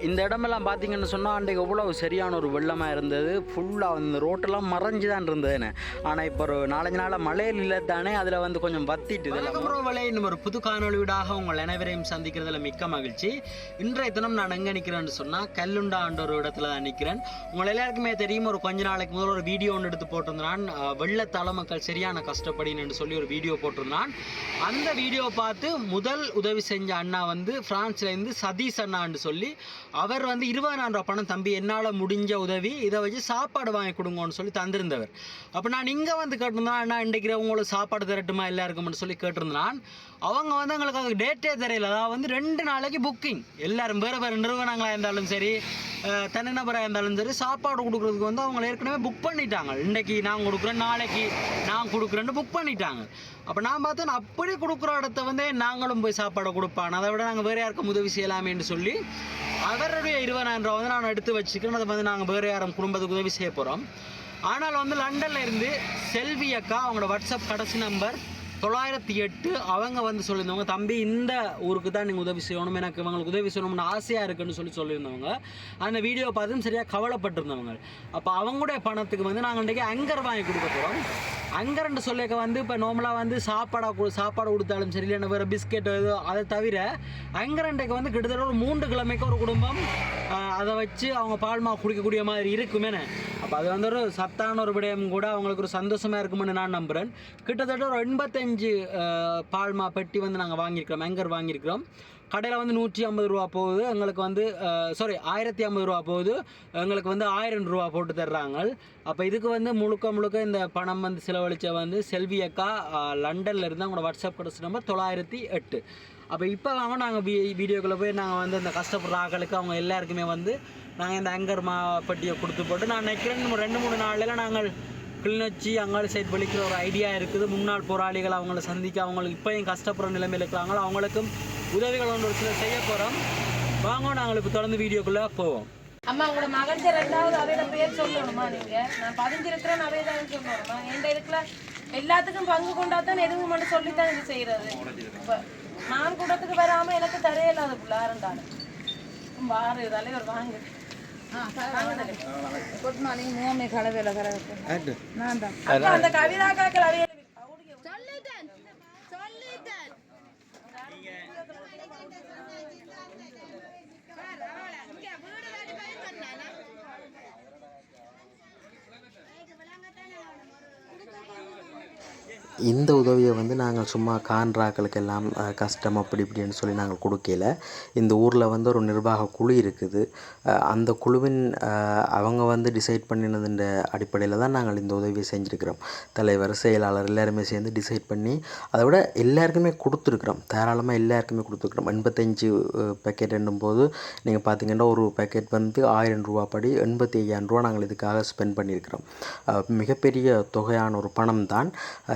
இந்த இடமெல்லாம் பார்த்தீங்கன்னு சொன்னால் அன்றைக்கு எவ்வளோ சரியான ஒரு வெள்ளமாக இருந்தது. ஃபுல்லாக அந்த ரோட்டெல்லாம் மறைஞ்சு தான் இருந்ததுன்னு. ஆனால் இப்போ ஒரு நாலஞ்சு நாளாக மழையில் இல்லை தானே அதில் வந்து கொஞ்சம் வத்திட்டு வலை இன்னும் ஒரு புது காணொலியூடாக உங்கள் அனைவரையும் சந்திக்கிறதுல மிக்க மகிழ்ச்சி. இன்றைய தினம் நான் எங்கே நிற்கிறேன்னு சொன்னால் கல்லுண்டான்ற ஒரு இடத்துல தான் நிற்கிறேன் உங்கள் எல்லாருக்குமே தெரியும் ஒரு கொஞ்ச நாளைக்கு முதல் ஒரு வீடியோ ஒன்று எடுத்து போட்டிருந்தான். ஆஹ் வெள்ளத்தால மக்கள் சரியான கஷ்டப்படின்னு சொல்லி ஒரு வீடியோ போட்டிருந்தான். அந்த வீடியோ பார்த்து முதல் உதவி செஞ்ச அண்ணா வந்து ஃப்ரான்ஸ்லேருந்து சதீஷ் அண்ணான்னு சொல்லி அவர் வந்து இருபதாயிரம் ரூபா பணம் தம்பி என்னால் முடிஞ்ச உதவி இதை வச்சு சாப்பாடு வாங்கி கொடுங்கன்னு சொல்லி தந்திருந்தவர். அப்போ நான் இங்கே வந்து கேட்டிருந்தேன் நான் இன்றைக்கு உங்களுக்கு சாப்பாடு தரட்டுமா எல்லாருக்கும்னு சொல்லி கேட்டிருந்தான் அவங்க வந்து எங்களுக்கு டேட்டே தெரியல. அதாவது வந்து ரெண்டு நாளைக்கு புக்கிங் எல்லாரும் வேறு வேறு நிறுவனங்களாக இருந்தாலும் சரி தனிநபராக இருந்தாலும் சரி சாப்பாடு கொடுக்குறதுக்கு வந்து அவங்க ஏற்கனவே புக் பண்ணிட்டாங்க. இன்றைக்கி நான் கொடுக்குறேன் நாளைக்கு நான் கொடுக்குறேன்னு புக் பண்ணிட்டாங்க. அப்போ நான் பார்த்தேன் அப்படி கொடுக்குற இடத்த வந்து நாங்களும் போய் சாப்பாடு கொடுப்பான். அதை விட நாங்கள் வேறு யாருக்கும் உதவி செய்யலாமேன்னு சொல்லி அவருடைய இருபதாயிரம் ரூபா வந்து நான் எடுத்து வச்சுக்கிறேன். அதை வந்து நாங்கள் வேறு யாரும் குடும்பத்துக்கு உதவி செய்ய போகிறோம் ஆனால் வந்து லண்டனில் இருந்து செல்வி அக்கா அவங்களோட வாட்ஸ்அப் கடைசி நம்பர் தொள்ளாயிரத்தி எட்டு. அவங்க வந்து சொல்லியிருந்தவங்க தம்பி இந்த ஊருக்கு தான் நீங்கள் உதவி செய்யணும். எனக்கு இவங்களுக்கு உதவி செய்யணும்னு ஆசையாக இருக்குன்னு சொல்லி சொல்லியிருந்தவங்க. அந்த வீடியோ பார்த்தும் சரியாக கவலைப்பட்டிருந்தவங்க. அப்போ அவங்களுடைய பணத்துக்கு வந்து நாங்கள் இன்றைக்கி அங்கர் வாங்கி கொடுக்க போகிறோம் அங்கரண்டு சொல்லிக்க வந்து இப்போ நார்மலாக வந்து சாப்பாடாக சாப்பாடு கொடுத்தாலும் சரி இல்லை வேறு பிஸ்கெட் ஏதோ அதை தவிர அங்கரண்டைக்கு வந்து கிட்டத்தட்ட ஒரு மூன்று கிழமைக்கு ஒரு குடும்பம் அதை வச்சு அவங்க பால்மா குடிக்கக்கூடிய மாதிரி இருக்குமேனே அப்போ அது வந்து ஒரு சத்தான ஒரு விடயம் கூட அவங்களுக்கு ஒரு சந்தோஷமாக இருக்கும்னு நான் நம்புகிறேன் கிட்டத்தட்ட ஒரு எண்பத்தஞ்சு பால்மா பெட்டி வந்து நாங்கள் வாங்கியிருக்கிறோம் அங்கர் வாங்கியிருக்கிறோம். கடையில் வந்து நூற்றி ஐம்பது ரூபா போகுது எங்களுக்கு வந்து சாரி ஆயிரத்தி ஐம்பது ரூபா போகுது எங்களுக்கு வந்து ஆயிரம் ரூபா போட்டு தர்றாங்க. அப்போ இதுக்கு வந்து முழுக்க முழுக்க இந்த பணம் வந்து செலவழித்த வந்து செல்வி அக்கா லண்டனில் இருந்து அவங்களோட வாட்ஸ்அப் கடைசி நம்பர் தொள்ளாயிரத்தி எட்டு. அப்போ இப்போ வாங்க நாங்கள் வீடியோக்குள்ளே போய் நாங்கள் வந்து இந்த கஷ்டப்படுற ஆக்களுக்கு அவங்க எல்லாருக்குமே வந்து நாங்கள் இந்த அங்கர் மா பட்டியை கொடுத்து போட்டு நான் நினைக்கிறேன் ரெண்டு மூணு நாளில் நாங்கள் கிளிநொச்சி அங்காளி சைட் வலிக்கிற ஒரு ஐடியா இருக்குது. முன்னாள் போராளிகள் அவங்கள சந்திக்க அவங்களுக்கு இப்போயும் கஷ்டப்படுற நிலைமையில் இருக்கிறாங்களோ அவங்களுக்கும் உதவிகள் ஒன்று ஒரு சில செய்ய போகிறோம் வாங்க நாங்கள் இப்போ தொடர்ந்து வீடியோக்குள்ளே போவோம். அம்மா உங்களோட மகன் ரெண்டாவது அவையில பேர் சொல்லணுமா நீங்க? நான் பதிஞ்சிருக்கிறேன் அவையை தான் சொல்லணுமா? என் இருக்கிற எல்லாத்துக்கும் பங்கு கொண்டா தான் எதுவும் மட்டும் சொல்லித்தான் இது செய்யறது. இப்போ நான் கூடத்துக்கு வராம எனக்கு தரையில்லாத பிள்ளை இருந்தாலும். பாரு தலைவர் வாங்க. ಗುಡ್ ಮಾರ್ನಿಂಗ್ ಮೂವೊಮ್ಮೆ ಕಳವೆಲ್ಲ ಕರ ನಾಂದ ಕವಿದಾಗ ಕಳವೆ Thank you. இந்த உதவியை வந்து நாங்கள் சும்மா கான்ட்ராக்களுக்கு எல்லாம் கஷ்டம் அப்படி இப்படின்னு சொல்லி நாங்கள் கொடுக்கல. இந்த ஊரில் வந்து ஒரு நிர்வாக குழு இருக்குது. அந்த குழுவின் அவங்க வந்து டிசைட் பண்ணினதுன்ற அடிப்படையில் தான் நாங்கள் இந்த உதவியை செஞ்சுருக்கிறோம். தலைவர் செயலாளர் எல்லாருமே சேர்ந்து டிசைட் பண்ணி அதை விட எல்லாருக்குமே கொடுத்துருக்குறோம். தாராளமாக எல்லாருக்குமே கொடுத்துருக்குறோம். எண்பத்தஞ்சு பேக்கெட் போது நீங்கள் பார்த்தீங்கன்னா ஒரு பேக்கெட் வந்து ஆயிரம் ரூபா படி எண்பத்தி ஐயாயிரம் ரூபா நாங்கள் இதுக்காக ஸ்பெண்ட் பண்ணியிருக்கிறோம். மிகப்பெரிய தொகையான ஒரு பணம் தான்.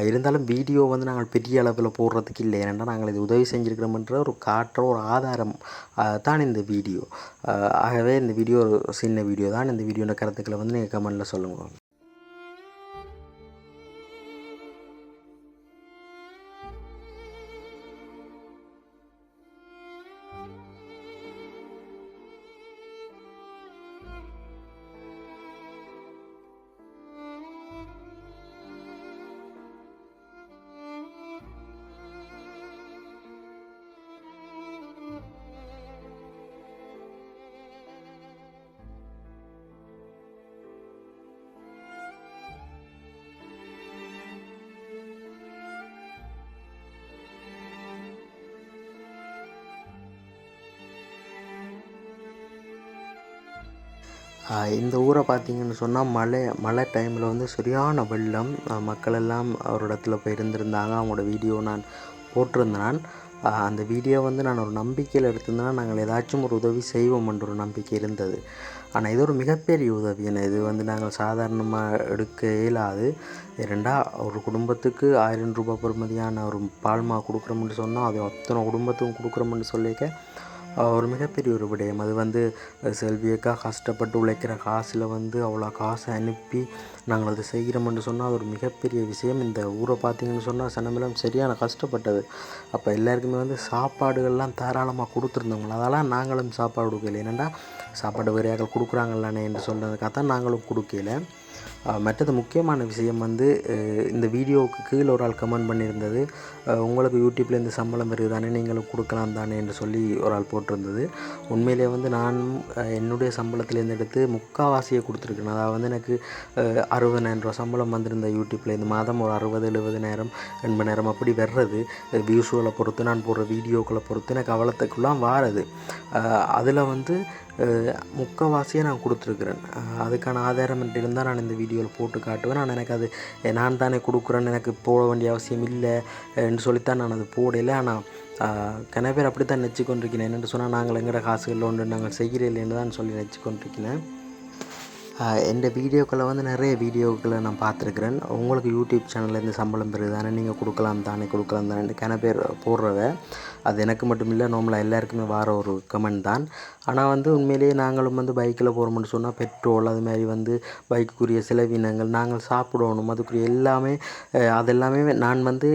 இருந்தாலும் வீடியோ வந்து நாங்கள் பெரிய அளவில் போடுறதுக்கு இல்லை. ஏன்னா நாங்கள் இது உதவி செஞ்சுருக்கிறோம்ன்ற ஒரு காட்டுற ஒரு ஆதாரம் தான் இந்த வீடியோ ஆகவே இந்த வீடியோ ஒரு சின்ன வீடியோ தான். இந்த வீடியோட கருத்துக்களை வந்து நீங்கள் கமெண்டில் சொல்லுங்கள் இந்த ஊரை பார்த்தீங்கன்னு சொன்னால் மழை மழை டைமில் வந்து சரியான வெள்ளம். மக்களெல்லாம் மக்கள் எல்லாம் ஒரு இடத்துல போய் இருந்திருந்தாங்க. அவங்களோட வீடியோ நான் போட்டிருந்தேன். அந்த வீடியோ வந்து நான் ஒரு நம்பிக்கையில் எடுத்திருந்தேன்னா நாங்கள் ஏதாச்சும் ஒரு உதவி செய்வோம்ன்ற ஒரு நம்பிக்கை இருந்தது. ஆனால் இது ஒரு மிகப்பெரிய உதவி. என்ன இது வந்து நாங்கள் சாதாரணமாக எடுக்க இயலாது ரெண்டா ஒரு குடும்பத்துக்கு ஆயிரம் ரூபாய் பெறுமதியான ஒரு பால்மா கொடுக்குறோம்னு சொன்னால் அது அத்தனை குடும்பத்துக்கும் கொடுக்குறோம்னு சொல்லிக்க ஒரு மிகப்பெரிய ஒரு விடயம். அது வந்து அஹ் செல்வியக்கா கஷ்டப்பட்டு உழைக்கிற காசில் வந்து அவ்வளோ காசை அனுப்பி நாங்கள் அதை செய்கிறோம்னு சொன்னால் அது ஒரு மிகப்பெரிய விஷயம். இந்த ஊரை பார்த்தீங்கன்னு சொன்னால் சனமெல்லாம் சரியான கஷ்டப்பட்டது. அப்போ எல்லாருக்குமே வந்து சாப்பாடுகள்லாம் தாராளமாக கொடுத்துருந்தவங்க. அதெல்லாம் நாங்களும் சாப்பாடு கொடுக்கல. என்னென்னா சாப்பாடு வேறையாக கொடுக்குறாங்கல்லானே என்று சொன்னதுக்காக தான் நாங்களும் கொடுக்கல. மற்றது முக்கியமான விஷயம் வந்து இந்த வீடியோவுக்கு கீழே ஒரு ஆள் கமெண்ட் பண்ணியிருந்தது. உங்களுக்கு யூடியூப்பில் இந்த சம்பளம் வருது தானே நீங்களும் கொடுக்கலாம் தானே என்று சொல்லி ஒரு ஆள் போட்டிருந்தது. உண்மையிலே வந்து நான் என்னுடைய சம்பளத்திலேருந்து எடுத்து முக்கால்வாசியை கொடுத்துருக்கேன் அதாவது வந்து எனக்கு அறுபதாயிரம் ரூபா சம்பளம் வந்திருந்த யூடியூப்பில் இந்த மாதம் ஒரு அறுபது எழுபதாயிரம் நேரம் அப்படி வர்றது. வியூஸுகளை பொறுத்து நான் போடுற வீடியோக்களை பொறுத்து எனக்கு அவ்வளோத்துக்குலாம் வாரது. அதில் வந்து அஹ் முக்கால்வாசியை நான் கொடுத்துருக்குறேன். அதுக்கான ஆதாரம் இருந்தால் நான் இந்த வீடியோவில் போட்டு காட்டுவேன். நான் எனக்கு அது நான் தானே கொடுக்குறேன்னு எனக்கு போட வேண்டிய அவசியம் இல்லை என்று சொல்லித்தான் நான் அது போடலை. ஆனால் கன பேர் அப்படி தான் நெச்சு கொண்டிருக்கிறேன் என்னென்னு சொன்னால் நாங்கள் எங்கட காசுகளில் ஒன்று நாங்கள் இல்லைன்னு தான் சொல்லி நெச்சு கொண்டிருக்கிறேன் எந்த வீடியோக்களை வந்து நிறைய வீடியோக்களை நான் பார்த்துருக்குறேன். உங்களுக்கு யூடியூப் சேனலில் சம்பளம் பெறுதானே நீங்கள் கொடுக்கலாம் தானே கொடுக்கலாம் தானே கன பேர் போடுறவ அது எனக்கு மட்டும் இல்லை நார்மலாக எல்லாருக்குமே வர ஒரு கமெண்ட் தான். ஆனால் வந்து உண்மையிலேயே நாங்களும் வந்து பைக்கில் போகிறோம்னு சொன்னால் பெட்ரோல் அது மாதிரி வந்து பைக்குரிய செலவினங்கள் நாங்கள் சாப்பிடணும். அதுக்குரிய எல்லாமே அதெல்லாமே நான் வந்து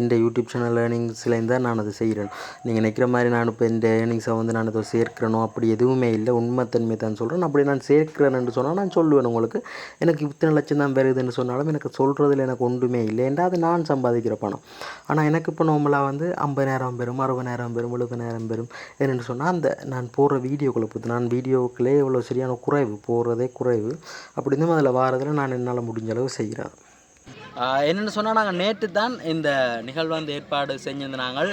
எந்த யூடியூப் சேனல் ஏர்னிங்ஸ்லேருந்து தான் நான் அதை செய்கிறேன் நீங்கள் நினைக்கிற மாதிரி நான் இப்போ இந்த ஏர்னிங்ஸை வந்து நான் அதை சேர்க்கிறனோ அப்படி எதுவுமே இல்லை. உண்மைத்தன்மை தான் சொல்கிறேன் அப்படி நான் சேர்க்கிறேன்னு சொன்னால் நான் சொல்லுவேன் உங்களுக்கு. எனக்கு இத்தனை லட்சம் தான் வருதுன்னு சொன்னாலும் எனக்கு சொல்கிறதுல எனக்கு ஒன்றுமே இல்லை ஏன்டா அது நான் சம்பாதிக்கிற பணம். ஆனால் எனக்கு இப்போ நார்மலாக வந்து ஐம்பதாயிரம் பெறும் நேரம் பெறும் எழுபதாயிரம் பெறும். என்னென்னு சொன்னால் அந்த நான் போடுற வீடியோக்களை பொறுத்து நான் வீடியோக்களே இவ்வளோ சரியான குறைவு போடுறதே குறைவு. அப்படி இருந்தும் அதில் வாரத்தில் நான் என்னால் முடிஞ்ச அளவு செய்கிறேன் என்னென்னு சொன்னால் நாங்கள் நேற்று தான் இந்த நிகழ்வு வந்து ஏற்பாடு செஞ்சிருந்த நாங்கள்.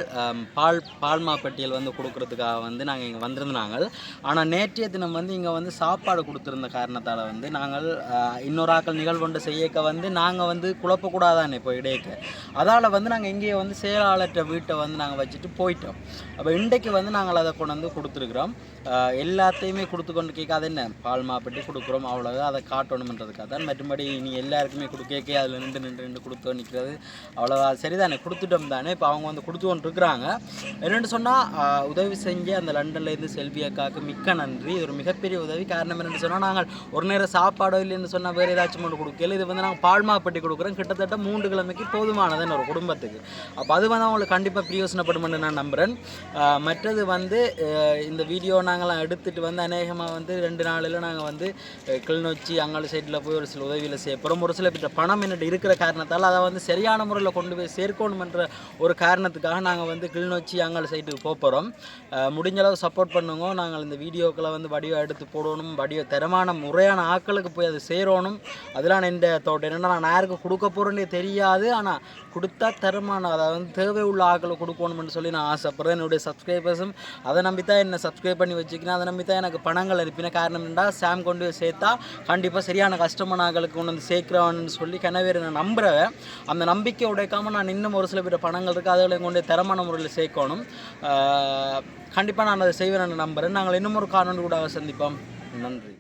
பால் பால்மா பெட்டியல் வந்து கொடுக்கறதுக்காக வந்து நாங்கள் இங்கே வந்திருந்தாங்க ஆனால் நேற்றைய தினம் வந்து இங்கே வந்து சாப்பாடு கொடுத்துருந்த காரணத்தால் வந்து நாங்கள் இன்னொரு ஆக்கள் நிகழ்வு ஒன்று செய்யக்க வந்து நாங்கள் வந்து குழப்பக்கூடாதானே இப்போ இடையக்கு. அதால் வந்து நாங்கள் இங்கேயே வந்து செயலாளர்கிட்ட வீட்டை வந்து நாங்கள் வச்சுட்டு போயிட்டோம். அப்போ இன்றைக்கு வந்து நாங்கள் அதை கொண்டு வந்து கொடுத்துருக்குறோம். எல்லாத்தையுமே கொடுத்து கொண்டு கேட்காது என்ன? பால் பெட்டி கொடுக்குறோம் அவ்வளோ அதை காட்டணுன்றதுக்காக தான் மற்றபடி இனி எல்லாருக்குமே கொடுக்க அதில் நின்று ரெண்டு கொடுத்து நிற்கிறது அவ்வளோவா சரிதானே? கொடுத்துட்டோம் தானே? இப்போ அவங்க வந்து கொடுத்து ஒன்று இருக்கிறாங்க என்னென்னு சொன்னால் உதவி செஞ்ச அந்த லண்டன்லேருந்து செல்வி அக்காவுக்கு மிக்க நன்றி. இது ஒரு மிகப்பெரிய உதவி. காரணம் என்னென்னு சொன்னால் நாங்கள் ஒரு நேரம் சாப்பாடோ இல்லைன்னு சொன்னால் வேறு ஏதாச்சும் ஒன்று கொடுக்கல இது வந்து நாங்கள் பால்மாப்பட்டி கொடுக்குறோம். கிட்டத்தட்ட மூன்று கிழமைக்கு போதுமானதுன்னு ஒரு குடும்பத்துக்கு. அப்போ அது வந்து அவங்களுக்கு கண்டிப்பாக பிரயோசனப்படும்னு நான் நம்புகிறேன் மற்றது வந்து இந்த வீடியோ நாங்களாம் எடுத்துகிட்டு வந்து அநேகமாக வந்து ரெண்டு நாளில் நாங்கள் வந்து கிளிநொச்சி அங்காள சைடில் போய் ஒரு சில உதவியில் செய்யப்படும். ஒரு சில பணம் என்னட்டு இருக்கிற காரணத்தால் அதை வந்து சரியான முறையில் கொண்டு போய் சேர்க்கணுமென்ற ஒரு காரணத்துக்காக நாங்கள் வந்து கிளிநொச்சி அங்காள சைட்டுக்கு போகிறோம் முடிஞ்ச அளவு சப்போர்ட் பண்ணுங்க. நாங்கள் இந்த வீடியோக்களை வந்து வடிவம் எடுத்து போடணும். வடிவ தரமான முறையான ஆட்களுக்கு போய் அதை சேரணும். அதெல்லாம் எந்த தோட்டம் என்னென்னா நான் யாருக்கு கொடுக்க போகிறேன்னு தெரியாது. ஆனால் கொடுத்தா தரமான அதை வந்து தேவை உள்ள ஆக்களை கொடுக்கணும்னு சொல்லி நான் ஆசைப்படுறேன். என்னுடைய சப்ஸ்கிரைபர்ஸும் அதை நம்பி தான் என்னை சப்ஸ்கிரைப் பண்ணி வச்சுக்கணும். அதை நம்பி தான் எனக்கு பணங்கள் அனுப்பின காரணம் என்னடா? சாம் கொண்டு போய் சேர்த்தா கண்டிப்பாக சரியான கஸ்டமர் ஆக்களுக்கு கொண்டு வந்து சேர்க்குறவன்னு சொல்லி கனவேறு நான் நம்புகிறேன் அந்த நம்பிக்கை உடைக்காமல் நான் இன்னும் ஒரு சில பேர் பணங்கள் இருக்குது அதுகளை கொண்டு தரமான முறையில் சேர்க்கணும். கண்டிப்பாக நான் அதை செய்வேன் நம்புகிறேன் நாங்கள் இன்னும் ஒரு காரணம் கூட சந்திப்போம். நன்றி.